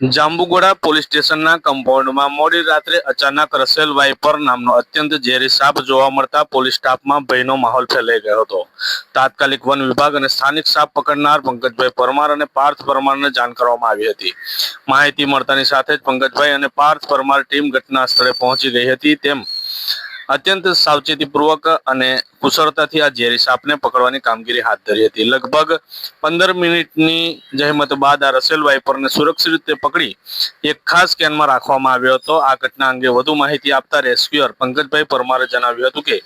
Jambughoda police સ્ટેશનના કમ્પાઉન્ડમાં મોડી રાત્રે અચાનક રસેલ વાઇપર નામનો અત્યંત ઝેરી સાપ જોવા મળતા પોલીસ સ્ટાફમાં ભયનો માહોલ ફેલાઈ ગયો હતો. તાત્કાલિક વન વિભાગ અને સ્થાનિક સાપ પકડનાર પંકજભાઈ પરમાર અને પાર્થ પરમારને જાણ કરવામાં આવી હતી. માહિતી મળતાની સાથે જ પંકજભાઈ અને પાર્થ પરમાર ટીમ ઘટના સ્થળે પહોંચી ગઈ હતી તેમ અત્યંત સાવચેતીપૂર્વક અને કુશળતાથી આ ઝેરી સાપને પકડવાની કામગીરી હાથ ધરી હતી. લગભગ પંદર મિનિટની જહેમત બાદ આ રસેલ વાઇપરને સુરક્ષિત રીતે પકડી એક ખાસ કેનમાં રાખવામાં આવ્યો હતો. આ ઘટના અંગે વધુ માહિતી આપતા રેસ્ક્યુઅર પંકજભાઈ પરમારે જણાવ્યું હતું કે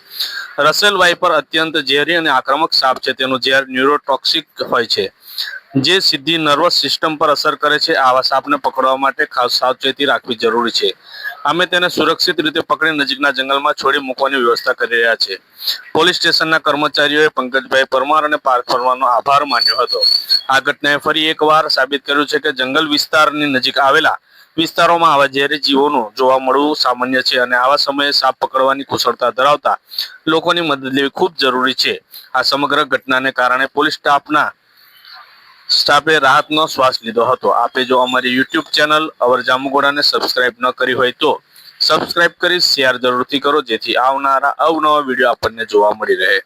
રસેલ વાઇપર અત્યંત ઝેરી અને આક્રમક સાપ છે. તેનું ઝેર ન્યુરોટોક્સિક હોય છે. જે સીધી નર્વસ સિસ્ટમ પર અસર કરે છે. આવા સાપને પકડવા માટે ખાસ સાવચેતી રાખવી જરૂરી છે. અમે તેને સુરક્ષિત રીતે પકડી નજીકના જંગલમાં છોડી મૂકવાની વ્યવસ્થા કરી રહ્યા છે પોલીસ સ્ટેશનના કર્મચારીઓએ પંકજભાઈ પરમાર અને પાર્થ પરમારનો આભાર માન્યો હતો. આ ઘટનાએ ફરી એકવાર સાબિત કર્યું છે કે જંગલ વિસ્તારની નજીક આવેલા વિસ્તારોમાં આવા ઝેરી જીવોનું જોવા મળવું સામાન્ય છે અને આવા સમયે સાપ પકડવાની કુશળતા ધરાવતા લોકોની મદદ લેવી ખૂબ જરૂરી છે. આ સમગ્ર ઘટનાને કારણે પોલીસ સ્ટાફના સ્ટાફે રાહતનો શ્વાસ લીધો હતો. આપે જો અમારી યુટ્યુબ ચેનલ અવર જામુગોડાને સબસ્ક્રાઇબ ન કરી હોય તો સબસ્ક્રાઇબ કરી શેર જરૂરથી કરો જેથી આવનારા અવનવા વીડિયો આપણને જોવા મળી રહે.